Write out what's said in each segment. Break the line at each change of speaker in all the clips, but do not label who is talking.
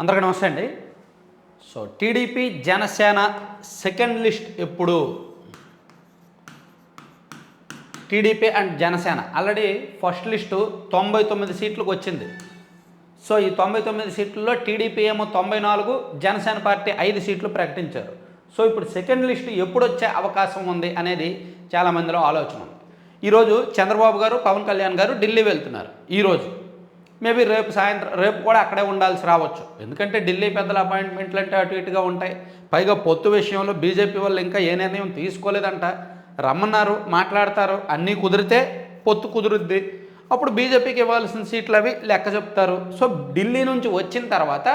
అందరికీ నమస్తే అండి. So TDP Janasena second list ఎప్పుడు? TDP and Janasena. Already first list తొంభై తొమ్మిది సీట్లకు వచ్చింది. సో ఈ తొంభై తొమ్మిది సీట్లలో టీడీపీ ఏమో తొంభై నాలుగు జనసేన పార్టీ ఐదు సీట్లు ప్రకటించారు. సో ఇప్పుడు సెకండ్ లిస్ట్ ఎప్పుడు వచ్చే అవకాశం ఉంది అనేది చాలామందిలో ఆలోచన ఉంది. ఈరోజు చంద్రబాబు గారు పవన్ కళ్యాణ్ గారు ఢిల్లీ వెళ్తున్నారు. ఈరోజు. మేబీ రేపు సాయంత్రం రేపు కూడా అక్కడే ఉండాల్సి రావచ్చు. ఎందుకంటే ఢిల్లీ పెద్దల అపాయింట్మెంట్లు అంటే అటు ఇటుగా ఉంటాయి. పైగా పొత్తు విషయంలో బీజేపీ వాళ్ళు ఇంకా ఏ నిర్ణయం తీసుకోలేదంట. రమ్మన్నారు మాట్లాడతారు అన్నీ కుదిరితే పొత్తు కుదురుద్ది. అప్పుడు బీజేపీకి ఇవ్వాల్సిన సీట్లు అవి లెక్క చెప్తారు. సో ఢిల్లీ నుంచి వచ్చిన తర్వాత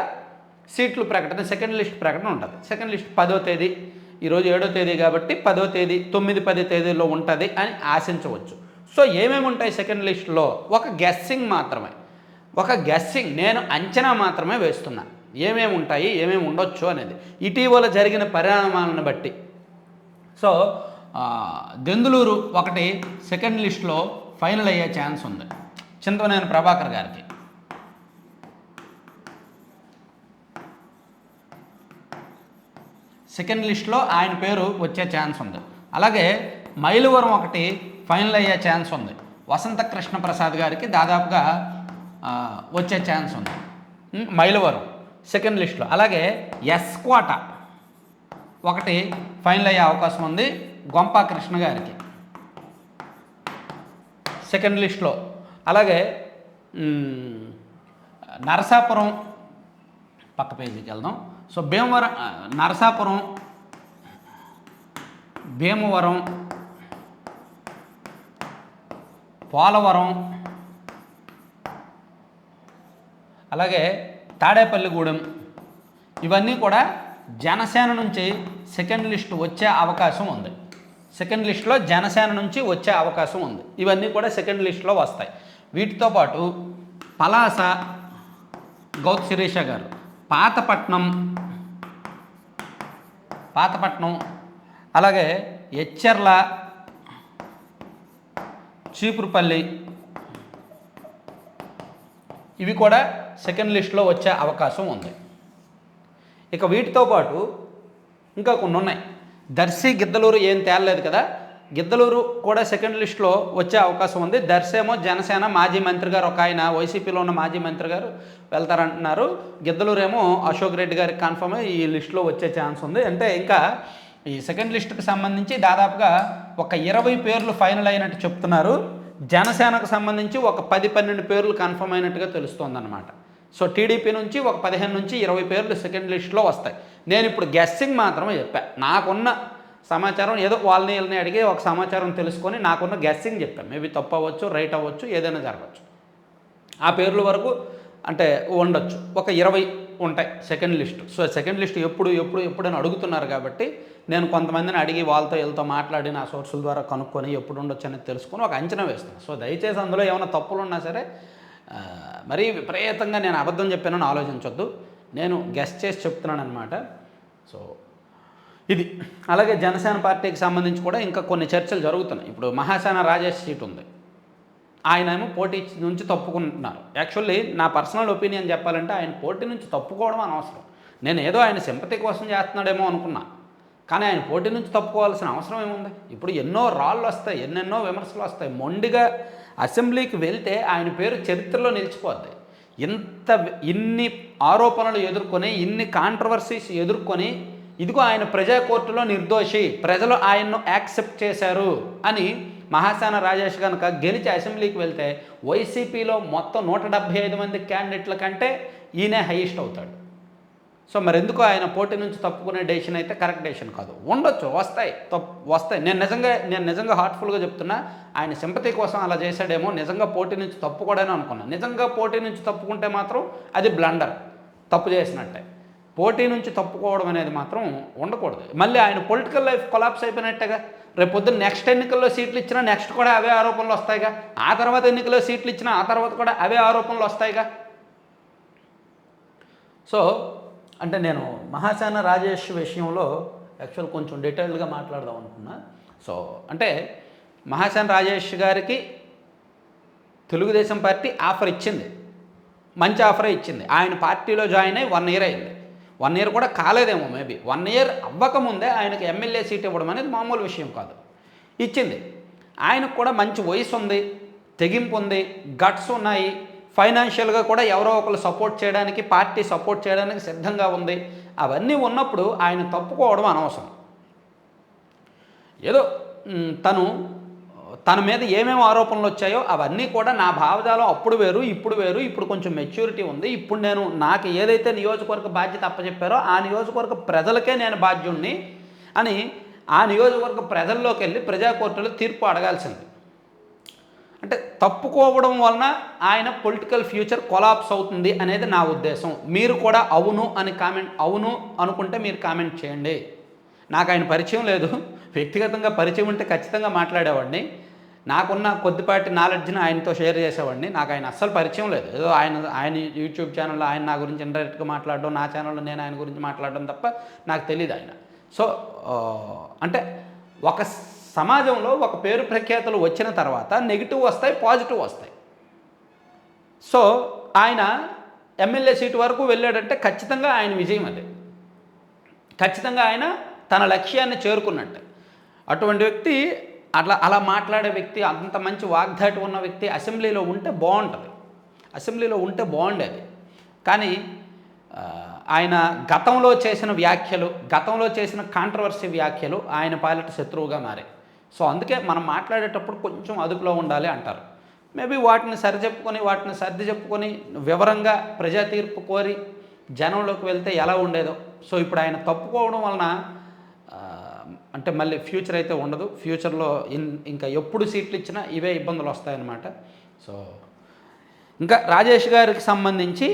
సీట్లు ప్రకటన సెకండ్ లిస్ట్ ప్రకటన ఉంటుంది. సెకండ్ లిస్ట్ పదో తేదీ ఈరోజు ఏడో తేదీ కాబట్టి పదో తేదీ తొమ్మిది పది తేదీలో ఉంటుంది అని ఆశించవచ్చు. సో ఏమేమి ఉంటాయి సెకండ్ లిస్ట్లో? ఒక గెస్సింగ్ మాత్రమే. ఒక గెస్సింగ్ నేను అంచనా మాత్రమే వేస్తున్నా. ఏమేమి ఉంటాయి ఏమేమి ఉండొచ్చు అనేది. ఇటీవల జరిగిన పరిణామాలను బట్టి. సో దెందులూరు ఒకటి సెకండ్ లిస్ట్లో ఫైనల్ అయ్యే ఛాన్స్ ఉంది. చింతవనేని ప్రభాకర్ గారికి. సెకండ్ లిస్ట్లో ఆయన పేరు వచ్చే ఛాన్స్ ఉంది. అలాగే మైలువరం ఒకటి ఫైనల్ అయ్యే ఛాన్స్ ఉంది. వసంత కృష్ణ ప్రసాద్ గారికి దాదాపుగా వచ్చే ఛాన్స్ ఉంది. మైలవరం సెకండ్ లిస్ట్లో అలాగే ఎస్క్వాట ఒకటి ఫైనల్ అయ్యే అవకాశం ఉంది గొంప కృష్ణ గారికి సెకండ్ లిస్ట్లో అలాగే నరసాపురం పక్క పేజీకి వెళ్దాం. సో భీమవరం నరసాపురం భీమవరం పోలవరం అలాగే తాడేపల్లిగూడెం. ఇవన్నీ కూడా జనసేన నుంచి సెకండ్ లిస్ట్ వచ్చే అవకాశం ఉంది. సెకండ్ లిస్ట్లో జనసేన నుంచి వచ్చే అవకాశం ఉంది. ఇవన్నీ కూడా సెకండ్ లిస్ట్లో వస్తాయి. వీటితో పాటు పలాస గౌత్ శిరీష గారు పాతపట్నం పాతపట్నం అలాగే ఎచ్చెర్ల చీపురుపల్లి ఇవి కూడా సెకండ్ లిస్ట్లో వచ్చే అవకాశం ఉంది. ఇక వీటితో పాటు ఇంకా కొన్ని ఉన్నాయి. దర్శి గిద్దలూరు ఏం తేలలేదు కదా? గిద్దలూరు కూడా సెకండ్ లిస్ట్లో వచ్చే అవకాశం ఉంది. దర్శేమో జనసేన మాజీ మంత్రి గారు ఒక ఆయన వైసీపీలో ఉన్న మాజీ మంత్రి గారు వెళ్తారంటున్నారు. గిద్దలూరు ఏమో అశోక్ రెడ్డి గారికి కన్ఫర్మ్ ఈ లిస్ట్లో వచ్చే ఛాన్స్ ఉంది. అంటే ఇంకా ఈ సెకండ్ లిస్టుకి సంబంధించి దాదాపుగా ఒక ఇరవై పేర్లు ఫైనల్ అయినట్టు చెప్తున్నారు. జనసేనకు సంబంధించి ఒక పది పన్నెండు పేర్లు కన్ఫర్మ్ అయినట్టుగా తెలుస్తోందన్నమాట. సో టీడీపీ నుంచి ఒక పదిహేను నుంచి ఇరవై పేర్లు సెకండ్ లిస్ట్లో వస్తాయి. నేను ఇప్పుడు గెస్సింగ్ మాత్రమే చెప్పా. నాకున్న సమాచారం ఏదో వాళ్ళని వీళ్ళని అడిగి ఒక సమాచారం తెలుసుకొని నాకున్న గెస్సింగ్ చెప్పాను మేబీ తప్పు అవ్వచ్చు రైట్ అవ్వచ్చు ఏదైనా జరగవచ్చు. ఆ పేర్ల వరకు అంటే ఉండొచ్చు. ఒక ఇరవై ఉంటాయి second list so second list ఎప్పుడు ఎప్పుడు ఎప్పుడని అడుగుతున్నారు కాబట్టి నేను కొంతమందిని అడిగి వాళ్ళతో వీళ్ళతో మాట్లాడి నా సోర్సుల ద్వారా కనుక్కొని ఎప్పుడు ఉండొచ్చు అనేది తెలుసుకొని ఒక అంచనా వేస్తున్నాను సో దయచేసి అందులో ఏమైనా తప్పులు ఉన్నా సరే మరీ విపరీతంగా నేను అబద్ధం చెప్పానని ఆలోచించొద్దు. నేను గెస్ట్ చేసి చెప్తున్నాను అనమాట సో ఇది. అలాగే జనసేన పార్టీకి సంబంధించి కూడా ఇంకా కొన్ని చర్చలు జరుగుతున్నాయి. ఇప్పుడు మహాసేన రాజేష్ సీట్ ఉంది. ఆయన ఏమో పోటీ నుంచి తప్పుకుంటున్నారు. యాక్చువల్లీ నా పర్సనల్ ఒపీనియన్ చెప్పాలంటే ఆయన పోటీ నుంచి తప్పుకోవడం అనవసరం. నేను ఏదో ఆయన సింపతి కోసం చేస్తున్నాడేమో అనుకున్నా. కానీ ఆయన పోటీ నుంచి తప్పుకోవాల్సిన అవసరం ఏముంది? ఇప్పుడు ఎన్నో రాళ్ళు వస్తాయి ఎన్నెన్నో విమర్శలు వస్తాయి. మొండిగా అసెంబ్లీకి వెళ్తే ఆయన పేరు చరిత్రలో నిలిచిపోద్ది. ఇంత ఇన్ని ఆరోపణలు ఎదుర్కొని ఇన్ని కాంట్రవర్సీస్ ఎదుర్కొని ఇదిగో ఆయన ప్రజా కోర్టులో నిర్దోషి ప్రజలు ఆయన్ను యాక్సెప్ట్ చేశారు అని మహాసేన రాజేష్ కనుక గెలిచి అసెంబ్లీకి వెళ్తే వైసీపీలో మొత్తం నూట డెబ్భై ఐదు మంది క్యాండిడేట్ల కంటే ఈయనే హైయెస్ట్ అవుతాడు. సో మరి ఎందుకు ఆయన పోటీ నుంచి తప్పుకునే డెసిషన్ అయితే కరెక్ట్ డెసిషన్ కాదు. ఉండొచ్చు వస్తాయి తప్పు వస్తాయి. నేను నిజంగా నేను నిజంగా హార్ట్ఫుల్గా చెప్తున్నా ఆయన సింపతి కోసం అలా చేశాడేమో నిజంగా పోటీ నుంచి తప్పుకోడని అనుకున్నాను నిజంగా పోటీ నుంచి తప్పుకుంటే మాత్రం అది బ్లండర్ తప్పు చేసినట్టే. పోటీ నుంచి తప్పుకోవడం అనేది మాత్రం ఉండకూడదు. మళ్ళీ ఆయన పొలిటికల్ లైఫ్ కొలాప్స్ అయిపోయినట్టేగా. రేపు పొద్దున్న నెక్స్ట్ ఎన్నికల్లో సీట్లు ఇచ్చినా నెక్స్ట్ కూడా అవే ఆరోపణలు వస్తాయిగా. ఆ తర్వాత ఎన్నికల్లో సీట్లు ఇచ్చినా ఆ తర్వాత కూడా అవే ఆరోపణలు వస్తాయిగా. సో అంటే నేను మహాసేన రాజేష్ విషయంలో యాక్చువల్ కొంచెం డీటెయిల్డ్గా మాట్లాడదాం అనుకున్నా. సో అంటే మహాసేన రాజేష్ గారికి తెలుగుదేశం పార్టీ ఆఫర్ ఇచ్చింది. మంచి ఆఫరే ఇచ్చింది. ఆయన పార్టీలో జాయిన్ అయ్యి వన్ ఇయర్ అయింది. వన్ ఇయర్ కూడా కాలేదేమో మేబీ. వన్ ఇయర్ అవ్వకముందే ఆయనకు ఎమ్మెల్యే సీట్ ఇవ్వడం అనేది మామూలు విషయం కాదు. ఇచ్చింది. ఆయనకు కూడా మంచి వయసు ఉంది తెగింపు ఉంది గట్స్ ఉన్నాయి. ఫైనాన్షియల్గా కూడా ఎవరో ఒకరు సపోర్ట్ చేయడానికి పార్టీ సపోర్ట్ చేయడానికి సిద్ధంగా ఉంది. అవన్నీ ఉన్నప్పుడు ఆయన తప్పుకోవడం అనవసరం. ఏదో తను తన మీద ఏమేమి ఆరోపణలు వచ్చాయో అవన్నీ కూడా నా భావజాలం అప్పుడు వేరు ఇప్పుడు వేరు ఇప్పుడు కొంచెం మెచ్యూరిటీ ఉంది. ఇప్పుడు నేను నాకు ఏదైతే నియోజకవర్గ బాధ్యత అప్పచెప్పారో ఆ నియోజకవర్గ ప్రజలకే నేను బాధ్యుణ్ణి అని ఆ నియోజకవర్గ ప్రజల్లోకి వెళ్ళి ప్రజాకోర్టులో తీర్పు అడగాల్సింది. అంటే తప్పుకోవడం వలన ఆయన పొలిటికల్ ఫ్యూచర్ కొలాప్స్ అవుతుంది అనేది నా ఉద్దేశం. మీరు కూడా అవును అని కామెంట్ అవును అనుకుంటే మీరు కామెంట్ చేయండి. నాకు ఆయన పరిచయం లేదు. వ్యక్తిగతంగా పరిచయం ఉంటే ఖచ్చితంగా మాట్లాడేవాడిని. నాకున్న కొద్దిపాటి నాలెడ్జ్ని ఆయనతో షేర్ చేసేవాడిని. నాకు ఆయన అస్సలు పరిచయం లేదు. ఏదో ఆయన ఆయన యూట్యూబ్ ఛానల్లో ఆయన నా గురించి ఇండైరెక్ట్గా మాట్లాడడం నా ఛానల్లో నేను ఆయన గురించి మాట్లాడడం తప్ప నాకు తెలియదు ఆయన. సో అంటే ఒక సమాజంలో ఒక పేరు ప్రఖ్యాతులు వచ్చిన తర్వాత నెగిటివ్ వస్తాయి పాజిటివ్ వస్తాయి. సో ఆయన ఎమ్మెల్యే సీటు వరకు వెళ్ళాడంటే ఖచ్చితంగా ఆయన విజయం అది. ఖచ్చితంగా ఆయన తన లక్ష్యాన్ని చేరుకున్నట్టే. అటువంటి వ్యక్తి అట్లా అలా మాట్లాడే వ్యక్తి అంత మంచి వాగ్దాటి ఉన్న వ్యక్తి అసెంబ్లీలో ఉంటే బాగుంటుంది. అసెంబ్లీలో ఉంటే బాగుండేది. కానీ ఆయన గతంలో చేసిన వ్యాఖ్యలు గతంలో చేసిన కాంట్రవర్సీ వ్యాఖ్యలు ఆయన పాలిట శత్రువుగా మారాయి. సో అందుకే మనం మాట్లాడేటప్పుడు కొంచెం అదుపులో ఉండాలి అంటారు. మేబీ వాటిని సరిచెప్పుకొని వాటిని సర్ది చెప్పుకొని వివరంగా ప్రజా తీర్పు కోరి జనంలోకి వెళ్తే ఎలా ఉండేదో. సో ఇప్పుడు ఆయన తప్పుకోవడం వలన అంటే మళ్ళీ ఫ్యూచర్ అయితే ఉండదు. ఫ్యూచర్లో ఇన్ ఇంకా ఎప్పుడు సీట్లు ఇచ్చినా ఇవే ఇబ్బందులు వస్తాయన్నమాట. సో ఇంకా రాజేష్ గారికి సంబంధించి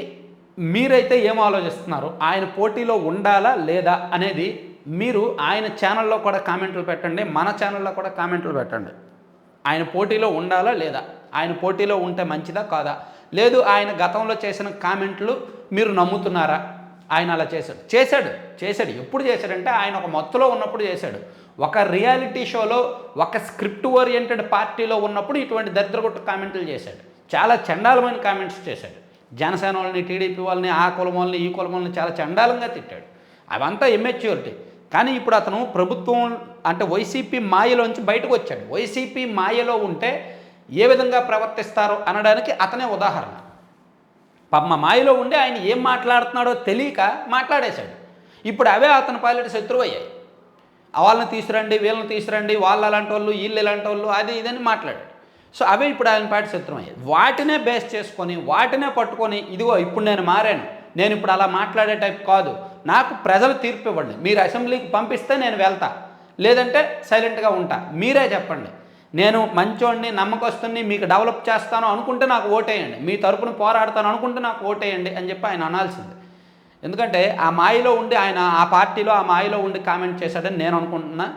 మీరైతే ఏం ఆలోచిస్తున్నారు? ఆయన పోటీలో ఉండాలా లేదా అనేది మీరు ఆయన ఛానల్లో కూడా కామెంట్లు పెట్టండి మన ఛానల్లో కూడా కామెంట్లు పెట్టండి. ఆయన పోటీలో ఉండాలా లేదా? ఆయన పోటీలో ఉంటే మంచిదా కాదా? లేదు ఆయన గతంలో చేసిన కామెంట్లు మీరు నమ్ముతున్నారా? ఆయన అలా చేశాడు. చేశాడు చేశాడు. ఎప్పుడు చేశాడంటే ఆయన ఒక మత్తులో ఉన్నప్పుడు చేశాడు. ఒక రియాలిటీ షోలో ఒక స్క్రిప్ట్ ఓరియంటెడ్ పార్టీలో ఉన్నప్పుడు ఇటువంటి దరిద్రగొట్టు కామెంట్లు చేశాడు. చాలా చండాలమైన కామెంట్స్ చేశాడు. జనసేన వాళ్ళని టీడీపీ వాళ్ళని ఆ కులం వాళ్ళని ఈ కులం వాళ్ళని చాలా చండాలంగా తిట్టాడు. అవంతా ఇమ్మెచ్యూరిటీ కానీ ఇప్పుడు అతను ప్రభుత్వం అంటే వైసీపీ మాయలోంచి బయటకు వచ్చాడు. వైసీపీ మాయలో ఉంటే ఏ విధంగా ప్రవర్తిస్తారో అనడానికి అతనే ఉదాహరణ. పమ్మ మాయలో ఉండి ఆయన ఏం మాట్లాడుతున్నాడో తెలియక మాట్లాడేశాడు. ఇప్పుడు అవే అతని పాలిట శత్రువు అయ్యాయి వాళ్ళని తీసుకురండి వీళ్ళని తీసుకురండి వాళ్ళు అలాంటి వాళ్ళు వీళ్ళు ఇలాంటి వాళ్ళు అది ఇదని మాట్లాడాడు. సో అవే ఇప్పుడు ఆయన పాటి శత్రువు అయ్యాయి వాటినే బేస్ చేసుకొని వాటినే పట్టుకొని ఇదిగో ఇప్పుడు నేను మారాను. నేను ఇప్పుడు అలా మాట్లాడే టైప్ కాదు. నాకు ప్రజలు తీర్పు ఇవ్వండి. మీరు అసెంబ్లీకి పంపిస్తే నేను వెళ్తా. లేదంటే సైలెంట్గా ఉంటా. మీరే చెప్పండి. నేను మంచోడిని నమ్మకస్తుని మీకు డెవలప్ చేస్తాను అనుకుంటే నాకు ఓటేయండి. మీ తరపున పోరాడతాను అనుకుంటే నాకు ఓటేయండి అని చెప్పి ఆయన అనాల్సింది. ఎందుకంటే ఆ మాయలో ఉండి ఆయన ఆ పార్టీలో ఆ మాయలో ఉండి కామెంట్ చేశాడని నేను అనుకుంటున్నా.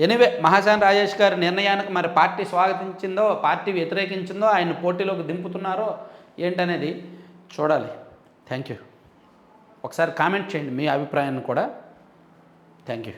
ఎనివే మహాశాన్ రాజేష్ గారి నిర్ణయానికి మరి పార్టీ స్వాగతించిందో పార్టీ వ్యతిరేకించిందో ఆయన పోటీలోకి దింపుతున్నారో ఏంటనేది చూడాలి. థ్యాంక్ యూ ఒకసారి కామెంట్ చేయండి మీ అభిప్రాయాన్ని కూడా. Thank you.